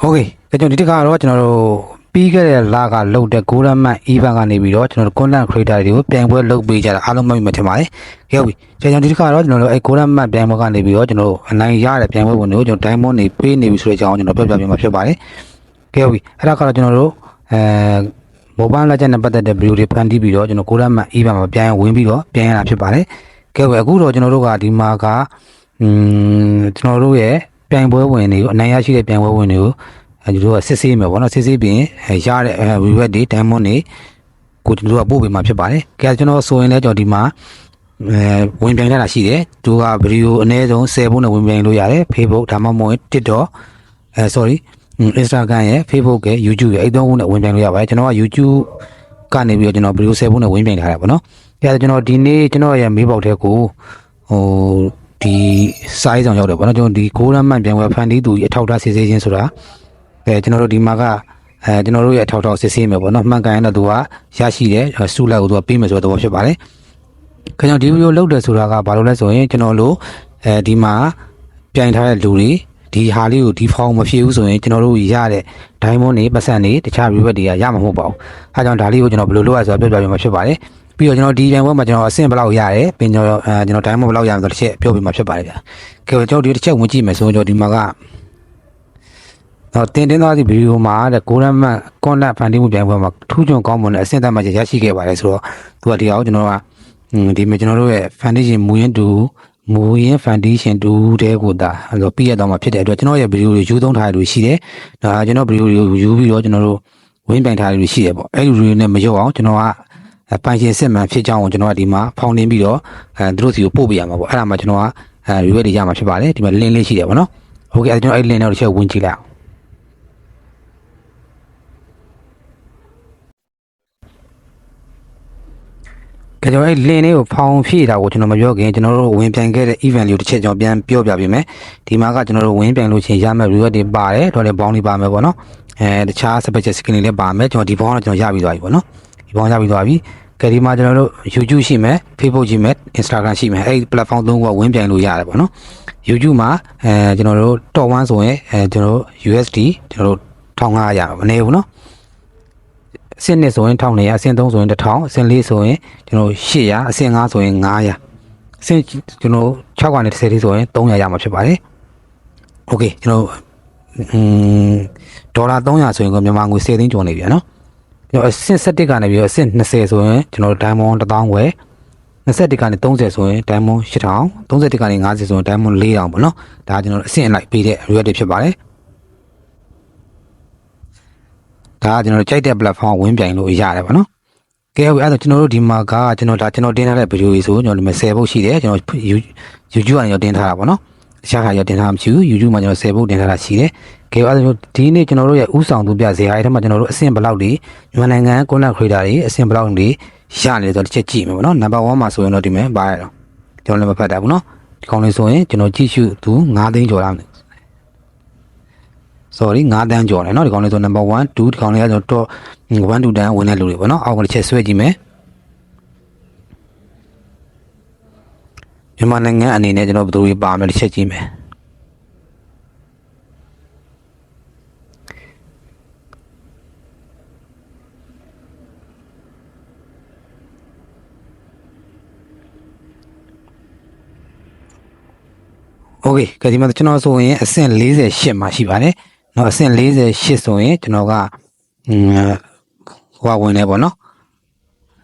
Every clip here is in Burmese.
ဟုတ်ကဲ့ကျွန်တော်ဒီတစ်ခါတော့ကျွန်တော်တို့ပြီးခဲ့တဲ့လကလုတ်တဲ့ Golden Man event ကနေပြီးတော့ကျွန်တော်တို့ content creator တွေကိုပြိုင်ပွဲလုပ်ပေးကြတာအားလုံးမှတ်မိမှထင်ပါတယ်။ဟုတ်ပြီ။ကျွန်တော်ဒီတစ်ခါတော့ကျွန်တော်တို့အဲ Golden Man ပြိုင်ပွဲကနေပြီးတော့ကျွန်တော်တို့အနိုင်ရတဲ့ပြိုင်ပွဲဝင်တွေကိုကျွန်တော် diamond တွေပေးနေပြီဆိုတဲ့အကြောင်းကျွန်တော်ပြောပြပေးမှာဖြစ်ပါတယ်။ဟုတ်ပြီ။အဲ့ဒါကတော့ကျွန်တော်တို့အဲ mobile legend နဲ့ပတ်သက်တဲ့ video တွေဖန်တီးပြီးတော့ကျွန်တော် Golden Man event မှာပြိုင်ဝင်ပြီးတော့ပြိုင်ရတာဖြစ်ပါတယ်။ဟုတ်ပြီ။အခုတော့ကျွန်တော်တို့ကဒီမှာကอืมကျွန်တော်တို့ရဲ့ ပြိုင်ပွဲဝင်တွေကိုအနိုင်ရရှိတဲ့ပြိုင်ပွဲဝင်တွေကိုအဲဒီတို့ကစစ်ဆေးမယ်ပေါ့နော်စစ်ဆေးပြီးရင်အဲရတဲ့အဲ reward တွေ diamond တွေကိုကျွန်တော်တို့ကပို့ပေးမှာဖြစ်ပါတယ်။ကြည့်ကျွန်တော်ဆိုရင်လည်းကျွန်တော်ဒီမှာအဲဝင်ပြိုင်ရတာရှိတယ်။သူကဗီဒီယိုအနည်းဆုံး10ဘုတ်နဲ့ဝင်ပြိုင်လို့ရတယ်။ Facebook ဒါမှမဟုတ် TikTok အဲ sorry Instagram ရဲ့ Facebook ရဲ့ YouTube ရဲ့အဲ့သုံးခုနဲ့ဝင်ပြိုင်လို့ရပါတယ်။ကျွန်တော်က YouTube ကနေပြီးတော့ကျွန်တော်ဗီဒီယို10ဘုတ်နဲ့ဝင်ပြိုင်ထားတာပေါ့နော်။အဲဒါကျွန်တော်ဒီနေ့ကျွန်တော်ရဲ့မေးပေါက်တဲ့ကိုဟို ဒီ size အောင်ရောက်တယ်ပေါ့နော်ကျွန်တော်ဒီ golden man ပြန်ဝယ်ဖန်တီးသူကြီးအထောက်အထားစစ်ဆေးခြင်းဆိုတာအဲကျွန်တော်တို့ဒီမှာကအဲကျွန်တော်တို့ရဲ့အထောက်အထားစစ်ဆေးမယ်ပေါ့နော်မှန်ကန်ရင်တော့သူကရရှိတယ်စုလိုက်ကိုသူကပေးမယ်ဆိုတဲ့သဘောဖြစ်ပါတယ်ခင်ဗျာဒီဗီဒီယိုလုပ်တယ်ဆိုတာကဘာလို့လဲဆိုရင်ကျွန်တော်တို့အဲဒီမှာပြိုင်ထားတဲ့လူတွေဒီဟာလေးကိုဒီဖောင်းမဖြစ်ဘူးဆိုရင်ကျွန်တော်တို့ရတဲ့ diamond တွေပတ်စံတွေတခြား reward တွေကရမှာမဟုတ်ပါဘူးအဲကြောင့်ဒါလေးကိုကျွန်တော်ဘယ်လိုလုပ်ရဆိုတော့ပြောပြပေးမှာဖြစ်ပါတယ် ပြီးတော့ကျွန်တော်ဒီပြိုင်ပွဲမှာကျွန်တော်အဆင့်ဘယ်လောက်ရတယ်ပြီးတော့အဲကျွန်တော် diamond ဘယ်လောက်ရမယ်ဆိုတော့တစ်ချက်ပြောပြမှာဖြစ်ပါတယ်ဗျာကဲကျွန်တော်ဒီတစ်ချက်ဝင်ကြည့်မယ်ဆိုရင်ကျွန်တော်ဒီမှာကတော့တင်တင်သွားသည့်ဗီဒီယိုမှာတဲ့ Golden Man Content ဖန်တီးမှုပြိုင်ပွဲမှာထူးချွန်ကောင်းမွန်တဲ့အဆင့်သတ်မှတ်ချက်ရရှိခဲ့ပါတယ်ဆိုတော့သူကဒီအောင်ကျွန်တော်ကဒီမှာကျွန်တော်တို့ရဲ့ foundation မူရင်းတူမူရင်း foundation တူတဲ့ကိုဒါအဲ့တော့ပြည့်ရတော့မှာဖြစ်တဲ့အတွက်ကျွန်တော်ရဲ့ဗီဒီယိုတွေယူသုံးထားရလို့ရှိတယ်။ဒါကျွန်တော်ဗီဒီယိုတွေကိုယူပြီးတော့ကျွန်တော်တို့ဝင်းပိုင်ထားရလို့ရှိတယ်ပေါ့။အဲ့ဒီဗီဒီယိုနဲ့မရောအောင်ကျွန်တော်က ပိုင်ရှင်စစ်မှန်ဖြစ်ကြောင်းကိုကျွန်တော်ကဒီမှာဖောင်းနှင်းပြီးတော့အဲသူတို့စီကိုပို့ပေးရမှာပေါ့။အဲ့ဒါမှကျွန်တော်ကအဲ review တွေရမှာဖြစ်ပါတယ်။ဒီမှာ link လေးရှိတယ်ပေါ့နော်။ Okay အဲ့ကျွန်တော်အဲ့ link နဲ့တစ်ချက်ဝင်ကြည့်လိုက်အောင်ကကျွန်တော်အဲ့လင်းလေးကိုဖောင်ဖြည့်တာကိုကျွန်တော်မပြောခင်ကျွန်တော်တို့ဝင်ပြိုင်ခဲ့တဲ့ event လေးကိုတစ်ချက်ကျွန်တော်ပြန်ပြောပြပေးမယ်ဒီမှာကကျွန်တော်တို့ဝင်ပြိုင်လို့ချင်းရမယ့် reward တွေပါတယ်တော့လည်းဘောင်းတွေပါမယ်ပေါ့နော်အဲတခြား special skin တွေလည်းပါမယ်ကျွန်တော်ဒီဘောင်းကတော့ကျွန်တော်ရပြီးသွားပြီပေါ့နော် ဒီဘောင်းရပြီးသွားပြီကဲဒီမှာကျွန်တော်တို့ YouTube ရှိမယ် Facebook ရှိမယ် Instagram ရှိမယ်အဲ့ဒီ platform သုံးခုကဝင်ပြိုင်လို့ရတယ်ပေါ့နော် YouTube မှာအဲကျွန်တော်တို့ top 1ဆိုရင်အဲကျွန်တော်တို့ USD ကျွန်တော်တို့1500ရမနေဘူးနော်အဆင့်1ဆိုရင်1200အဆင့်3ဆိုရင်1000အဆင့်4ဆိုရင်ကျွန်တော်800အဆင့်5ဆိုရင်900အဆင့်ကျွန်တော်6ကနေ10ထိဆိုရင်300ရမှာဖြစ်ပါတယ်โอเคကျွန်တော်อืมဒေါ်လာ300ဆိုရင်ကမြန်မာငွေ10သိန်းကျော်နေပြီနော် ကျွန်တော်အဆင့်7ကနေပြီးတော့အဆင့်20ဆိုရင်ကျွန်တော် diamond 1000ဝယ်21ကနေ30ဆိုရင် diamond 8000 31ကနေ50ဆိုရင် diamond 4000ပေါ့နော်ဒါကျွန်တော်အဆင့်အလိုက်ပေးတဲ့ reward တွေဖြစ်ပါတယ်ဒါကကျွန်တော်တို့ကြိုက်တဲ့ platform ဝင်ပြိုင်လို့ရတယ်ပေါ့နော်ကဲဟုတ်ပြီအဲ့တော့ကျွန်တော်တို့ဒီမှာကကျွန်တော်ဒါကျွန်တော်တင်ထားတဲ့ video ကြီးဆိုကျွန်တော်ဒီမှာ10ပုတ်ရှိတယ်ကျွန်တော် YouTube ကနေရောတင်ထားတာပေါ့နော်တခြားခါရောတင်ထားမှမရှိဘူး YouTube မှာကျွန်တော်10ပုတ်တင်ထားတာရှိတယ် ကဲအဲ့တော့ဒီနေ့ကျွန်တော်တို့ရဲ့ဥဆောင်သူပြဇေယျအဲ့ထက်မှာကျွန်တော်တို့အဆင့်ဘလောက်တွေမြန်မာနိုင်ငံ content creator တွေအဆင့်ဘလောက်တွေရနေတယ်ဆိုတော့တစ်ချက်ကြည့်မယ်ပေါ့နော် number 1မှာဆိုရင်တော့ဒီမှာပါရတော့ကျွန်တော်လည်းမဖတ်တာဘူးနော်ဒီကောင်လေးဆိုရင်ကျွန်တော်ကြည့်ရှုသူ9သိန်းကျော်လာမယ် sorry 9တန်းကျော်တယ်เนาะဒီကောင်လေးဆို number 1 2ဒီကောင်လေးကကျွန်တော်1 2တန်းဝင်တဲ့လူတွေပေါ့เนาะအောက်ကတစ်ချက်ဆွဲကြည့်မယ်မြန်မာနိုင်ငံအနေနဲ့ကျွန်တော်ဘယ်သူတွေပါမလဲတစ်ချက်ကြည့်မယ် โอเคကဲဒီမှာကျွန်တော်ဆိုရင်အဆင့်48မှာရှိပါတယ်เนาะအဆင့်48ဆိုရင်ကျွန်တော်ကอืมဟိုကဝင်နေပေါ့เนาะ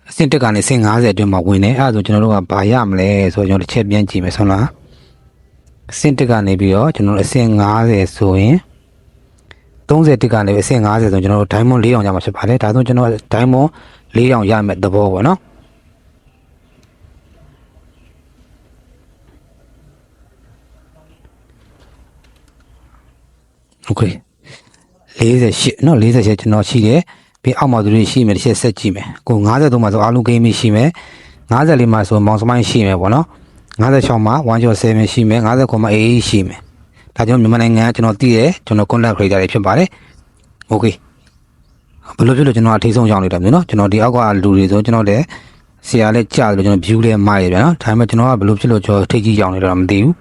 အဆင့်တက်ကနေအဆင့်50အတွင်းမှာဝင်နေအဲ့ဒါဆိုကျွန်တော်တို့ကဘာရမလဲဆိုတော့ကျွန်တော်တစ်ချက်ပြန်ကြည့်မယ်ဆုံးလားအဆင့်တက်ကနေပြီးတော့ကျွန်တော်တို့အဆင့်50ဆိုရင်30တက်ကနေအဆင့်50ဆိုရင်ကျွန်တော်တို့ diamond 4အောင်ရမှာဖြစ်ပါတယ်ဒါဆိုကျွန်တော် diamond 4အောင်ရမယ်သဘောပေါ့เ โอเค48เนาะ48ကျွန်တော်ရှိတယ်ပြီးအောက်မှာသူတွေရှိမယ်တစ်ချက်ဆက်ကြည့်မယ်ကို53မှာဆိုအားလုံးဂိမ်းမရှိမယ်54မှာဆိုမောင်စမိုင်းရှိမယ်ပေါ့နော်56မှာ1.7ရှိမယ်59မှာ AA ရှိမယ်ဒါကြောင့်မြန်မာနိုင်ငံကကျွန်တော်သိတယ်ကျွန်တော် content creator တွေဖြစ်ပါတယ်โอเคဘယ်လိုဖြစ်လို့ကျွန်တော်အထိဆုံးရောက်နေတာမျိုးเนาะကျွန်တော်ဒီအောက်ကလူတွေဆိုကျွန်တော်တဲ့ဆရာလည်းကြားတယ်လို့ကျွန်တော် view လည်းမှားရပြန်เนาะဒါပေမဲ့ကျွန်တော်ကဘယ်လိုဖြစ်လို့ကျွန်တော်ထိတ်ကြီးရောက်နေတော့မသိဘူး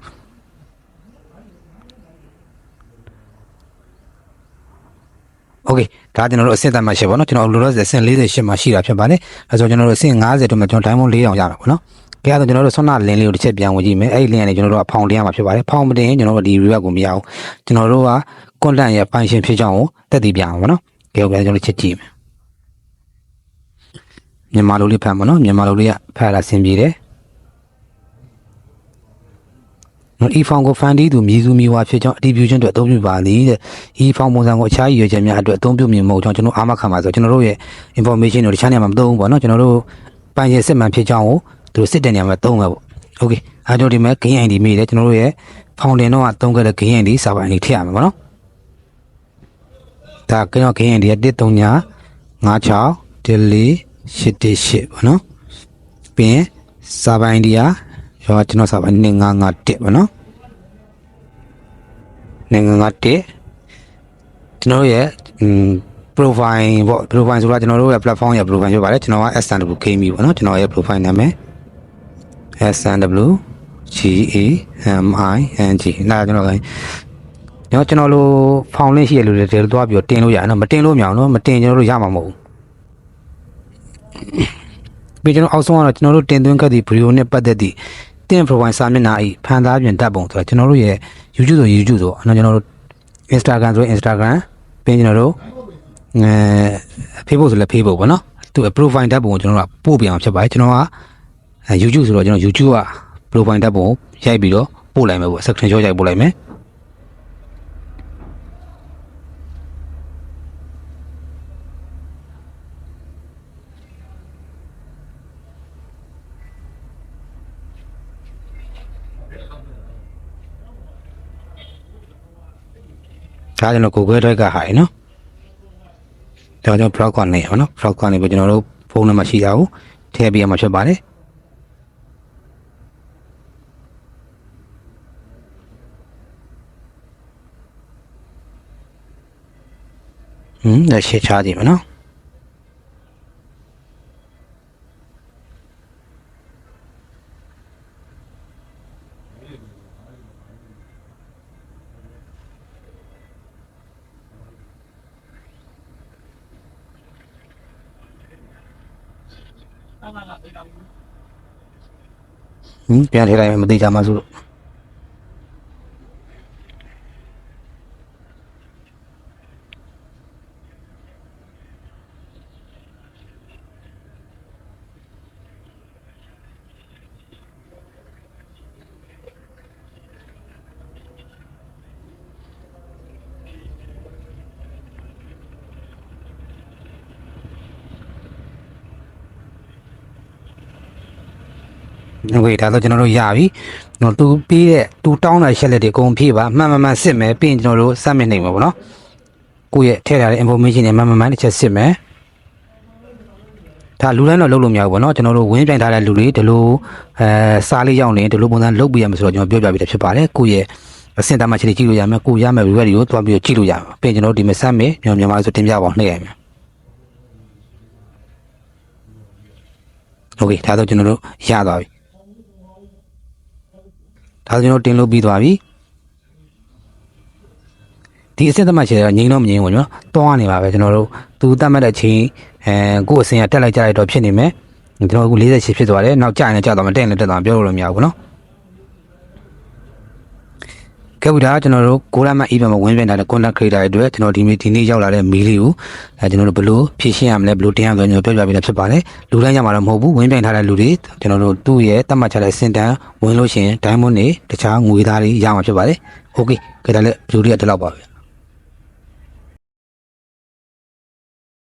ကဲဒါကျွန်တော်တို့အဆင့်သက်မှတ်ရှစ်ပေါ့နော်ကျွန်တော်လောလောဆယ်အဆင့်48မှာရှိတာဖြစ်ပါတယ်အဲဆိုကျွန်တော်တို့အဆင့်50တို့မှာကျွန်တော်ဒိုင်းမွန်4အောင်ရမှာပေါ့နော်ကဲအဲ့ဒါကျွန်တော်တို့ဆွမ်းနာလင်းလေးကိုတစ်ချက်ပြန်ဝင်ကြည့်မယ်အဲ့ဒီလင်းကနေကျွန်တော်တို့ကဖောင်တင်ရမှာဖြစ်ပါတယ်ဖောင်မတင်ရင်ကျွန်တော်တို့ဒီ revert ကိုမရအောင်ကျွန်တော်တို့က content ရဲ့ function ဖြစ်ကြောင်းကိုတက်တည်ပြအောင်ပေါ့နော်ကဲဟုတ်ကဲ့ကျွန်တော်တို့ချက်ကြည့်မယ်မြန်မာလိုလေးဖတ်မှာနော်မြန်မာလိုလေးကဖတ်လာဆင်ပြေတယ် နော် e form ကိုဖန်တီးသူမြည်စုမြည်ဝါဖြစ်ကြောင်းအတည်ပြုခြင်းအတွက်အသုံးပြုပါသည်တဲ့ e form ပုံစံကိုအခြားရည်ရွယ်ချက်များအတွက်အသုံးပြုမည်မဟုတ်ကြောင်းကျွန်တော်အားမခံပါဆိုကျွန်တော်တို့ရဲ့ information တွေတခြားနေရာမှာမသုံးဘူးပေါ့နော်ကျွန်တော်တို့ပိုင်ရှင်စစ်မှန်ဖြစ်ကြောင်းကိုသူတို့စစ်တဲ့နေရာမှာသုံးမှာပေါ့ okay အဲတို့ဒီမဲ့ gain ID မိတယ်ကျွန်တော်တို့ရဲ့ fountain တော့ကသုံးခဲ့တဲ့ gain ID စာပိုင် ID ထည့်ရမှာပေါ့နော်ဒါကျွန်တော် gain ID က139 56 14 818ပေါ့နော်ပြီးရင်စာပိုင် ID က ရောကျွန်တော်စာပိုင်2551ပေါ့နော်2551ကျွန်တော်တို့ရဲ့ profile ပေါ့ profile ဆိုတာကျွန်တော်တို့ရဲ့ platform ရဲ့ profile ဖြစ်ပါတယ်ကျွန်တော်က SNW KMB ပေါ့နော်ကျွန်တော်ရဲ့ profile နာမည် SNW G A M I N G နားကျွန်တော်ကကျွန်တော်ကျွန်တော်လို foundation ရှိရလို့တယ်တော့ပြီးတော့တင်လို့ရတယ်နော်မတင်လို့မရအောင်နော်မတင်ကျွန်တော်တို့ရမှာမဟုတ်ဘူးပြီးကျွန်တော်အောက်ဆုံးကတော့ကျွန်တော်တို့တင်သွင်းခဲ့သည့် video နဲ့ပတ်သက်သည့် တင် profile စာမျက်နှာဤဖန်သားပြင်တပ်ပုံဆိုတာကျွန်တော်တို့ရဲ့ YouTube ဆို YouTube ဆိုနော်ကျွန်တော်တို့ Instagram ဆို Instagram ပြီးကျွန်တော်တို့အဲ Facebook ဆိုလည်း Facebook ပေါ့နော်သူ profile တပ်ပုံကိုကျွန်တော်တို့ကပို့ပြအောင်ဖြစ်ပါတယ်ကျွန်တော်ကအဲ YouTube ဆိုတော့ကျွန်တော် YouTube က profile တပ်ပုံကိုရိုက်ပြီးတော့ပို့လိုက်မယ်ပေါ့ section shot ရိုက်ပို့လိုက်မယ် ဒါကျွန်တော် Google Drive ကဟာရယ်နော်ဒါကျွန်တော် browse ကနေရပါနော် browse ကနေပြီးကျွန်တော်တို့ဖုန်းနံပါတ်ရှိတာကိုထည့်ပေးရမှာဖြစ်ပါတယ်ဟင်းဒါရှေ့ချကြည့်မယ်နော် ဟင်းပြန်ထည့်လိုက်မယ်မသိကြမှာဆိုလို့ โอเคဒါဆိုကျွန်တော်တို့ရပြီ။ကျွန်တော်သူပြီးတဲ့သူတောင်းတဲ့ရှက်လက်တွေအကုန်ဖြည့်ပါမှန်မှန်မှန်စစ်မယ်ပြီးရင်ကျွန်တော်တို့စက်မြင့်နေမှာပေါ့နော်။ကိုယ့်ရဲ့ထည့်ထားတဲ့ information တွေမှန်မှန်မှန်တစ်ချက်စစ်မယ်။ဒါလူတိုင်းတော့လုပ်လို့မရဘူးပေါ့နော်ကျွန်တော်တို့ဝင်းပြိုင်ထားတဲ့လူတွေဒီလိုအဲစားလေးရောက်နေဒီလိုပုံစံလုပ်ပြရမယ်ဆိုတော့ကျွန်တော်ပြောပြပေးတယ်ဖြစ်ပါတယ်။ကိုယ့်ရဲ့အဆင့်တမ်းမှချင်းကြည့်လို့ရမယ်ကိုရမယ် review တွေကိုတွားပြီးကြည့်လို့ရမယ်ပြီးရင်ကျွန်တော်တို့ဒီမှာစက်မယ်မြန်မာမြန်မာဆိုတင်ပြပါအောင်နှိပ်ရမယ်โอเคဒါဆိုကျွန်တော်တို့ရသွားပြီ ဒါဆိုကျွန်တော်တင်လို့ပြီးသွားပြီဒီအစစ်သတ်မှတ်ချေတော့ငိမ့်တော့မငိမ့်ဘူးနော်တွားနေပါပဲကျွန်တော်တို့သူတတ်မှတ်တဲ့ချိန်အဲကိုယ့်အစင်ကတက်လိုက်ကြရတော့ဖြစ်နေမယ်ကျွန်တော်အခု48ဖြစ်သွားတယ်နောက်ကြာရင်လည်းကြာသွားမယ်တက်ရင်လည်းတက်သွားမယ်ပြောလို့လည်းမရဘူးနော် ကဲဘူးဒါကျွန်တော်တို့ကိုရမ event မှာဝင်ပြန်လာတဲ့ content creator တွေအတွက်ကျွန်တော်ဒီနေ့ဒီနေ့ရောက်လာတဲ့မီလေးကိုအဲကျွန်တော်တို့ဘယ်လိုဖြည့်ရှင်းရမလဲဘယ်လိုတင်ရမလဲကျွန်တော်ပြောပြပေးတာဖြစ်ပါတယ်လူတိုင်းညမှာတော့မဟုတ်ဘူးဝင်ပြန်ထားတဲ့လူတွေကျွန်တော်တို့သူ့ရဲ့တတ်မှတ်ချတဲ့စင်တန်ဝင်လို့ရှိရင် diamond တွေတခြားငွေသားတွေရမှာဖြစ်ပါတယ် okay ကြည့်တယ်လေဗီဒီယိုတွေကဒီလောက်ပါပဲ